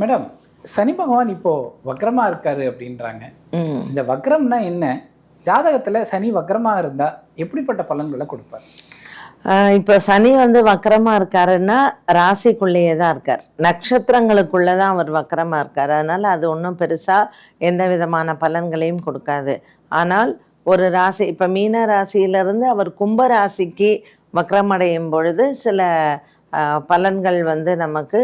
Madam சனி பகவான் இப்போ வக்ரமா இருக்காரு அப்படின்றாங்க. இந்த வக்ரம்னா என்ன? ஜாதகத்துல சனி வக்ரமா இருந்தா எப்படிப்பட்ட பலன்களை கொடுப்பார்? இப்ப சனி வந்து வக்கரமா இருக்காருன்னா ராசிக்குள்ளேயே தான் இருக்கார். நட்சத்திரங்களுக்குள்ள தான் அவர் வக்கரமா இருக்கார். அதனால அது ஒன்றும் பெருசா எந்த விதமான பலன்களையும் கொடுக்காது. ஆனால் ஒரு ராசி இப்ப மீன ராசியிலிருந்து அவர் கும்ப ராசிக்கு வக்ரமடையும் பொழுது சில பலன்கள் வந்து நமக்கு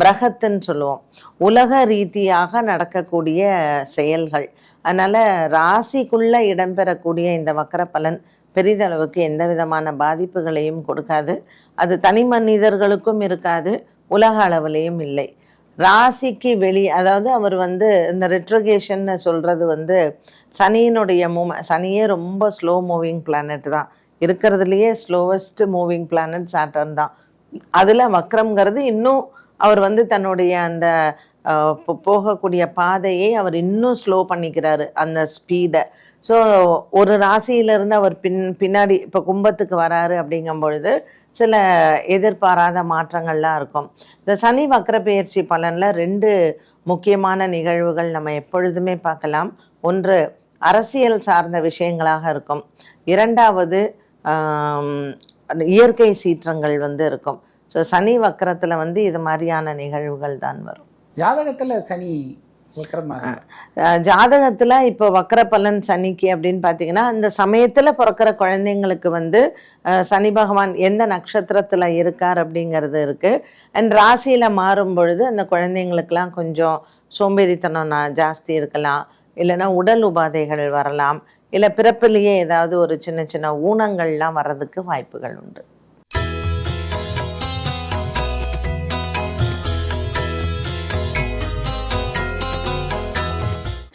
பிரகத்துன்னு சொல்லுவோம். உலக ரீதியாக நடக்கக்கூடிய செயல்கள். அதனால் ராசிக்குள்ளே இடம்பெறக்கூடிய இந்த வக்கர பலன் பெரிதளவுக்கு எந்த விதமான பாதிப்புகளையும் கொடுக்காது. அது தனி மனிதர்களுக்கும் இருக்காது உலக அளவிலையும் இல்லை. ராசிக்கு வெளி அதாவது அவர் வந்து இந்த ரெட்ரோகேஷன் சொல்கிறது வந்து சனியினுடைய மூவ் சனியே ரொம்ப ஸ்லோ மூவிங் பிளானட் தான். இருக்கிறதுலையே ஸ்லோவஸ்ட் மூவிங் பிளானட் சாட்டர்ன் தான். அதில் வக்ரம்ங்கிறது இன்னும் அவர் வந்து தன்னுடைய அந்த போகக்கூடிய பாதையை அவர் இன்னும் ஸ்லோ பண்ணிக்கிறாரு அந்த ஸ்பீடை ஸோ ஒரு ராசியிலிருந்து அவர் பின் பின்னாடி இப்போ கும்பத்துக்கு வராரு அப்படிங்கும் பொழுது சில எதிர்பாராத மாற்றங்கள்லாம் இருக்கும். இந்த சனி வக்ர பயிற்சி பலனில் ரெண்டு முக்கியமான நிகழ்வுகள் நம்ம எப்பொழுதுமே பார்க்கலாம். ஒன்று அரசியல் சார்ந்த விஷயங்களாக இருக்கும். இரண்டாவது இயற்கை சீற்றங்கள் வந்து இருக்கும். ஸோ சனி வக்கரத்தில் வந்து இது மாதிரியான நிகழ்வுகள் தான் வரும். ஜாதகத்துல சனி ஜாதகத்துல இப்போ வக்கர பலன் சனிக்கு அப்படின்னு பார்த்தீங்கன்னா அந்த சமயத்துல பிறக்கிற குழந்தைங்களுக்கு வந்து சனி பகவான் எந்த நட்சத்திரத்துல இருக்கார் அப்படிங்கிறது இருக்கு. அண்ட் ராசியில மாறும் பொழுது அந்த குழந்தைங்களுக்கெல்லாம் கொஞ்சம் சோம்பேறித்தனம் நா- ஜாஸ்தி இருக்கலாம். இல்லைன்னா உடல் உபாதைகள் வரலாம். இல்லை பிறப்பிலேயே ஏதாவது ஒரு சின்ன சின்ன ஊனங்கள்லாம் வர்றதுக்கு வாய்ப்புகள் உண்டு.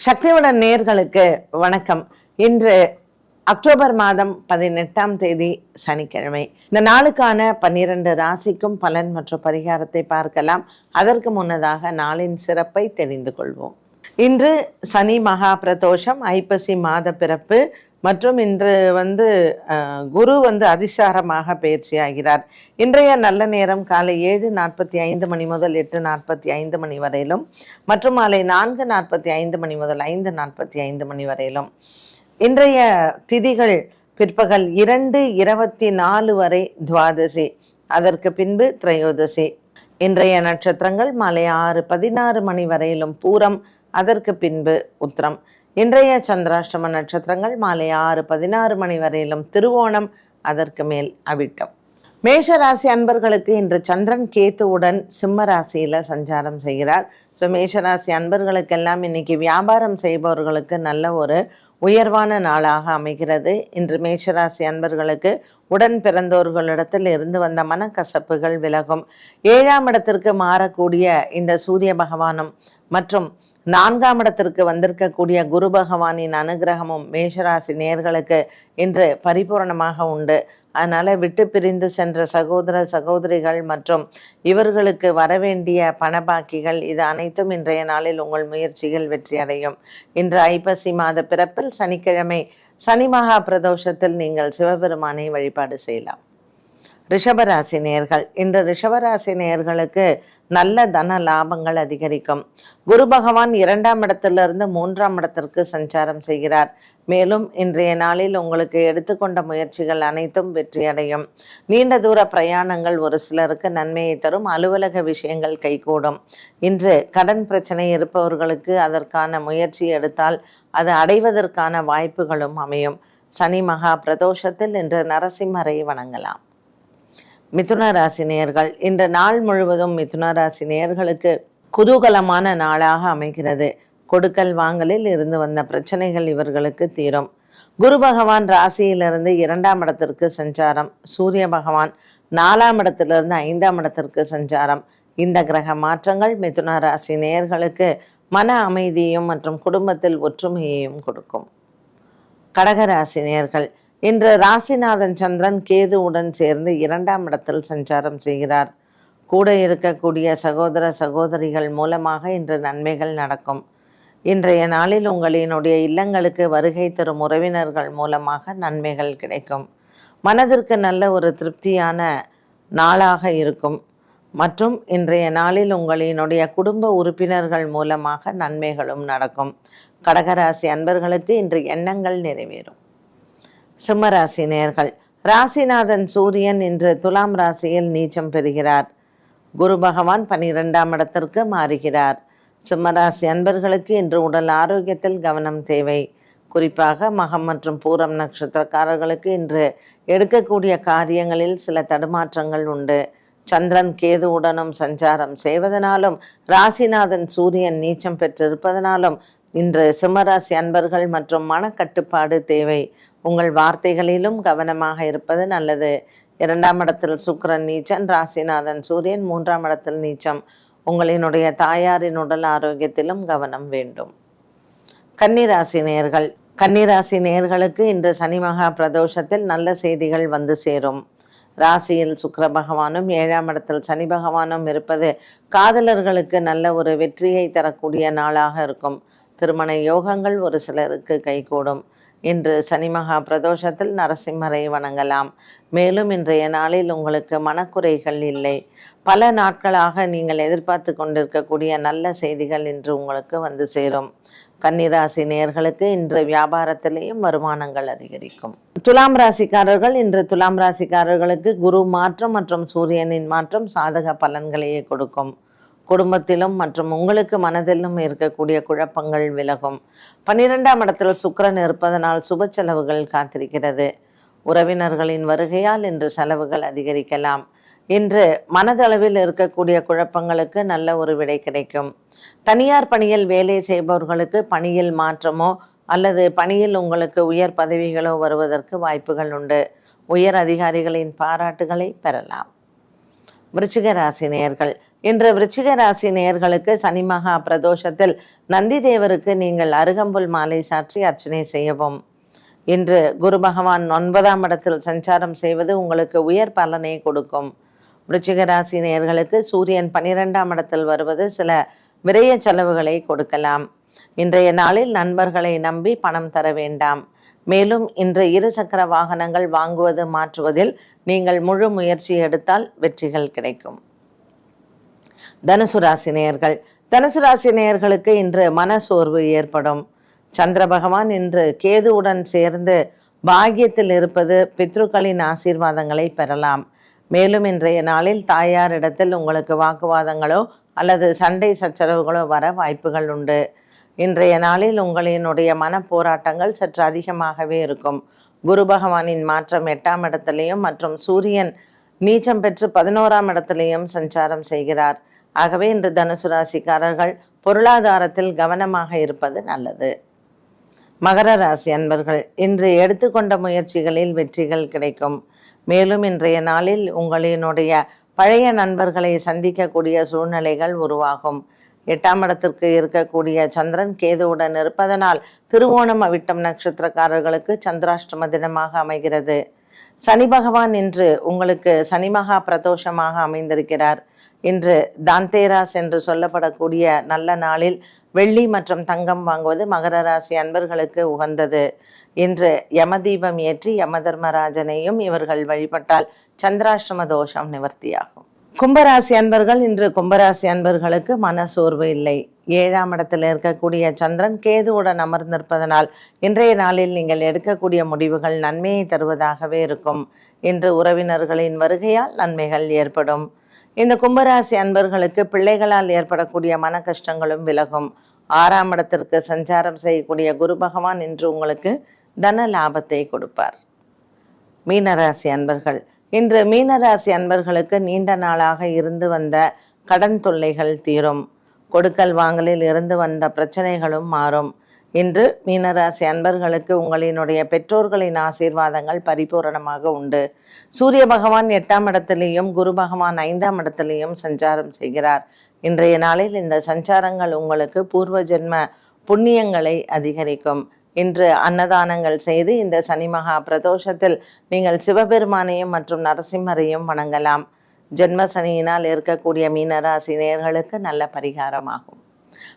சக்தியுடன் நேர்களுக்கு வணக்கம். இன்று அக்டோபர் மாதம் பதினெட்டாம் தேதி சனிக்கிழமை. இந்த நாளுக்கான பன்னிரண்டு ராசிக்கும் பலன் மற்றும் பரிகாரத்தை பார்க்கலாம். அதற்கு முன்னதாக நாளின் சிறப்பை தெரிந்து கொள்வோம். இன்று சனி மகா பிரதோஷம் ஐப்பசி மாத பிறப்பு மற்றும் இன்று வந்து குரு வந்து அதிசாரமாக பயிற்சியாகிறார். இன்றைய நல்ல நேரம் காலை ஏழு நாற்பத்தி ஐந்து மணி முதல் எட்டு நாற்பத்தி ஐந்து மணி வரையிலும் மற்றும் மாலை நான்கு நாற்பத்தி ஐந்து மணி முதல் ஐந்து நாற்பத்தி ஐந்து மணி வரையிலும். இன்றைய திதிகள் பிற்பகல் இரண்டு இருபத்தி நாலு வரை துவாதசி அதற்கு பின்பு திரையோதசி. இன்றைய நட்சத்திரங்கள் மாலை ஆறு பதினாறு மணி வரையிலும் பூரம் அதற்கு பின்பு உத்திரம். இன்றைய சந்திராஷ்டம நட்சத்திரங்கள் மாலை ஆறு பதினாறு மணி வரையிலும் திருவோணம் அதற்கு மேல் அவிட்டம். மேஷ ராசி அன்பர்களுக்கு இன்று சந்திரன் கேத்துவுடன் சிம்ம ராசியில சஞ்சாரம் செய்கிறார். ஸோ மேஷராசி அன்பர்களுக்கெல்லாம் இன்னைக்கு வியாபாரம் செய்பவர்களுக்கு நல்ல ஒரு உயர்வான நாளாக அமைகிறது. இன்று மேஷராசி அன்பர்களுக்கு உடன் பிறந்தோர்களிடத்தில் இருந்து வந்த மனக்கசப்புகள் விலகும். ஏழாம் இடத்திற்கு மாறக்கூடிய இந்த சூரிய பகவானும் மற்றும் நான்காம் இடத்திற்கு வந்திருக்கக்கூடிய குரு பகவானின் அனுகிரகமும் மேஷராசி நேர்களுக்கு இன்று பரிபூரணமாக உண்டு. அதனால விட்டு பிரிந்து சென்ற சகோதர சகோதரிகள் மற்றும் இவர்களுக்கு வரவேண்டிய பணபாக்கிகள் இது அனைத்தும் இன்றைய நாளில் உங்கள் முயற்சிகள் வெற்றியடையும் இன்று ஐப்பசி மாத பிறப்பில் சனிக்கிழமை சனி மகா பிரதோஷத்தில் நீங்கள் சிவபெருமானை வழிபாடு செய்யலாம். ரிஷபராசி நேர்கள் இன்று ரிஷபராசி நேர்களுக்கு நல்ல தன லாபங்கள் அதிகரிக்கும். குரு பகவான் இரண்டாம் இடத்திலிருந்து மூன்றாம் இடத்திற்கு சஞ்சாரம் செய்கிறார். மேலும் இன்றைய நாளில் உங்களுக்கு எடுத்துக்கொண்ட முயற்சிகள் அனைத்தும் வெற்றியடையும். நீண்ட தூர பிரயாணங்கள் ஒரு சிலருக்கு நன்மையை தரும். அலுவலக விஷயங்கள் கைகூடும். இன்று கடன் பிரச்சனை இருப்பவர்களுக்கு அதற்கான முயற்சி எடுத்தால் அது அடைவதற்கான வாய்ப்புகளும் அமையும். சனி மகா பிரதோஷத்தில் இன்று நரசிம்மரை வணங்கலாம். மிதுன ராசி நேயர்கள் இந்த நாள் முழுவதும் மிதுன ராசி நேயர்களுக்கு குதூகலமான நாளாக அமைகிறது. கொடுக்கல் வாங்கலில் இருந்து வந்த பிரச்சனைகள் இவர்களுக்கு தீரும். குரு பகவான் ராசியிலிருந்து இரண்டாம் இடத்திற்கு சஞ்சாரம். சூரிய பகவான் நாலாம் இடத்திலிருந்து ஐந்தாம் இடத்திற்கு சஞ்சாரம். இந்த கிரக மாற்றங்கள் மிதுன ராசி நேயர்களுக்கு மன அமைதியையும் மற்றும் குடும்பத்தில் ஒற்றுமையையும் கொடுக்கும். கடகராசி நேயர்கள் இன்று ராசிநாதன் சந்திரன் கேதுவுடன் சேர்ந்து இரண்டாம் இடத்தில் சஞ்சாரம் செய்கிறார். கூட இருக்கக்கூடிய சகோதர சகோதரிகள் மூலமாக இன்று நன்மைகள் நடக்கும். இன்றைய நாளில் உங்களினுடைய இல்லங்களுக்கு வருகை தரும் உறவினர்கள் மூலமாக நன்மைகள் கிடைக்கும். மனதிற்கு நல்ல ஒரு திருப்தியான நாளாக இருக்கும். மற்றும் இன்றைய நாளில் உங்களினுடைய குடும்ப உறுப்பினர்கள் மூலமாக நன்மைகளும் நடக்கும். கடகராசி அன்பர்களுக்கு இன்று எண்ணங்கள் நிறைவேறும். சிம்மராசி நேர்கள். ராசிநாதன் சூரியன் இன்று துலாம் ராசியில் நீச்சம் பெறுகிறார். குரு பகவான் பனிரெண்டாம் இடத்திற்கு மாறுகிறார். சிம்மராசி அன்பர்களுக்கு இன்று உடல் ஆரோக்கியத்தில் கவனம் தேவை. குறிப்பாக மகம் மற்றும் பூரம் நட்சத்திரக்காரர்களுக்கு இன்று எடுக்கக்கூடிய காரியங்களில் சில தடுமாற்றங்கள் உண்டு. சந்திரன் கேதுவுடனும் சஞ்சாரம் செய்வதனாலும் ராசிநாதன் சூரியன் நீச்சம் பெற்றிருப்பதனாலும் இன்று சிம்மராசி அன்பர்கள் மற்றும் மனக்கட்டுப்பாடு தேவை. உங்கள் வார்த்தைகளிலும் கவனமாக இருப்பது நல்லது. இரண்டாம் இடத்தில் சுக்கரன் நீச்சன் ராசிநாதன் சூரியன் மூன்றாம் இடத்தில் நீச்சம். உங்களினுடைய தாயாரின் உடல் ஆரோக்கியத்திலும் கவனம் வேண்டும். கன்னிராசி நேர்கள். கன்னிராசி நேர்களுக்கு இன்று சனி மகா பிரதோஷத்தில் நல்ல செய்திகள் வந்து சேரும். ராசியில் சுக்கர பகவானும் ஏழாம் இடத்தில் சனி பகவானும் இருப்பது காதலர்களுக்கு நல்ல ஒரு வெற்றியை தரக்கூடிய நாளாக இருக்கும். திருமண யோகங்கள் ஒரு சிலருக்கு கைகூடும். இன்று சனி மகா பிரதோஷத்தில் நரசிம்மரை வணங்கலாம். மேலும் இன்றைய நாளில் உங்களுக்கு மனக்குறைகள் இல்லை. பல நாட்களாக நீங்கள் எதிர்பார்த்து கொண்டிருக்கக்கூடிய நல்ல செய்திகள் இன்று உங்களுக்கு வந்து சேரும். கன்னிராசி நேயர்களுக்கு இன்று வியாபாரத்திலேயும் வருமானங்கள் அதிகரிக்கும். துலாம் ராசிக்காரர்கள் இன்று துலாம் ராசிக்காரர்களுக்கு குரு மாற்றம் மற்றும் சூரியனின் மாற்றம் சாதக பலன்களையே கொடுக்கும். குடும்பத்திலும் மற்றும் உங்களுக்கு மனதிலும் இருக்கக்கூடிய குழப்பங்கள் விலகும். பன்னிரெண்டாம் இடத்தில் சுக்கரன் இருப்பதனால் சுப செலவுகள் காத்திருக்கிறது. உறவினர்களின் வருகையால் இன்று செலவுகள் அதிகரிக்கலாம். இன்று மனதளவில் இருக்கக்கூடிய குழப்பங்களுக்கு நல்ல ஒரு விடை கிடைக்கும். தனியார் பணியில் வேலை செய்பவர்களுக்கு பணியில் மாற்றமோ அல்லது பணியில் உங்களுக்கு உயர் பதவிகளோ வருவதற்கு வாய்ப்புகள் உண்டு. உயர் அதிகாரிகளின் பாராட்டுகளை பெறலாம். விருச்சிக ராசி நேயர்கள் இன்று விருச்சிக ராசி நேயர்களுக்கு சனி மகா பிரதோஷத்தில் நந்தி தேவருக்கு நீங்கள் அருகம்புல் மாலை சாற்றி அர்ச்சனை செய்யவும். இன்று குரு பகவான் ஒன்பதாம் இடத்தில் சஞ்சாரம் செய்வது உங்களுக்கு உயர் பலனை கொடுக்கும். விருச்சிக ராசி நேயர்களுக்கு சூரியன் பனிரெண்டாம் இடத்தில் வருவது சில விரைய செலவுகளை கொடுக்கலாம். இன்றைய நாளில் நண்பர்களை நம்பி பணம் தர வேண்டாம். மேலும் இன்று இரு சக்கர வாகனங்கள் வாங்குவது மாற்றுவதில் நீங்கள் முழு முயற்சி எடுத்தால் வெற்றிகள் கிடைக்கும். தனுசு ராசி நேயர்கள். தனுசு ராசி நேயர்களுக்கு இன்று மன சோர்வு ஏற்படும். சந்திர பகவான் இன்று கேதுவுடன் சேர்ந்து பாகியத்தில் இருப்பது பித்ருக்களின் ஆசீர்வாதங்களை பெறலாம். மேலும் இன்றைய நாளில் தாயாரிடத்தில் உங்களுக்கு வாக்குவாதங்களோ அல்லது சண்டை சச்சரவுகளோ வர வாய்ப்புகள் உண்டு. இன்றைய நாளில் உங்களினுடைய மன போராட்டங்கள் சற்று அதிகமாகவே இருக்கும். குரு பகவானின் மாற்றம் எட்டாம் இடத்திலையும் மற்றும் சூரியன் நீச்சம் பெற்று பதினோராம் இடத்திலையும் சஞ்சாரம் செய்கிறார். ஆகவே இன்று தனுசு ராசிக்காரர்கள் பொருளாதாரத்தில் கவனமாக இருப்பது நல்லது. மகர ராசி அன்பர்கள் இன்று எடுத்துக்கொண்ட முயற்சிகளில் வெற்றிகள் கிடைக்கும். மேலும் இன்றைய நாளில் உங்களினுடைய பழைய நண்பர்களை சந்திக்கக்கூடிய சூழ்நிலைகள் உருவாகும். எட்டாம் இடத்திற்கு இருக்கக்கூடிய சந்திரன் கேதுவுடன் இருப்பதனால் திருவோணம் அவிட்டம் நட்சத்திரக்காரர்களுக்கு சந்திராஷ்டம தினமாக அமைகிறது. சனி பகவான் இன்று உங்களுக்கு சனி மகா பிரதோஷமாக அமைந்திருக்கிறார். இன்று தாந்தேராஸ் என்று சொல்லப்படக்கூடிய நல்ல நாளில் வெள்ளி மற்றும் தங்கம் வாங்குவது மகர ராசி அன்பர்களுக்கு உகந்தது. இன்று யமதீபம் ஏற்றி யமதர்மராஜனையும் இவர்கள் வழிபட்டால் சந்திராஷ்டம தோஷம் நிவர்த்தியாகும். கும்பராசி அன்பர்கள் இன்று கும்பராசி அன்பர்களுக்கு மன சோர்வு இல்லை. ஏழாம் இடத்தில் இருக்கக்கூடிய சந்திரன் கேதுவுடன் அமர்ந்திருப்பதனால் இன்றைய நாளில் நீங்கள் எடுக்கக்கூடிய முடிவுகள் நன்மையை தருவதாகவே இருக்கும். இன்று உறவினர்களின் வருகையால் நன்மைகள் ஏற்படும். இந்த கும்பராசி அன்பர்களுக்கு பிள்ளைகளால் ஏற்படக்கூடிய மன கஷ்டங்களும் விலகும். ஆறாம் இடத்திற்கு சஞ்சாரம் செய்யக்கூடிய குரு பகவான் இன்று உங்களுக்கு தன லாபத்தை கொடுப்பார். மீனராசி அன்பர்கள் இன்று மீனராசி அன்பர்களுக்கு நீண்ட நாளாக இருந்து வந்த கடன் தொல்லைகள் தீரும். கொடுக்கல் வாங்கலில் இருந்து வந்த பிரச்சனைகளும் மாறும். இன்று மீனராசி அன்பர்களுக்கு உங்களினுடைய பெற்றோர்களின் ஆசீர்வாதங்கள் பரிபூரணமாக உண்டு. சூரிய பகவான் எட்டாம் இடத்திலேயும் குரு பகவான் ஐந்தாம் இடத்திலேயும் சஞ்சாரம் செய்கிறார். இன்றைய நாளில் இந்த சஞ்சாரங்கள் உங்களுக்கு பூர்வ ஜென்ம புண்ணியங்களை அதிகரிக்கும். இன்று அன்னதானங்கள் செய்து இந்த சனி மகா பிரதோஷத்தில் நீங்கள் சிவபெருமானையும் மற்றும் நரசிம்மரையும் வணங்கலாம். ஜென்ம சனியினால் இருக்கக்கூடிய மீனராசி நேர்களுக்கு நல்ல பரிகாரமாகும்.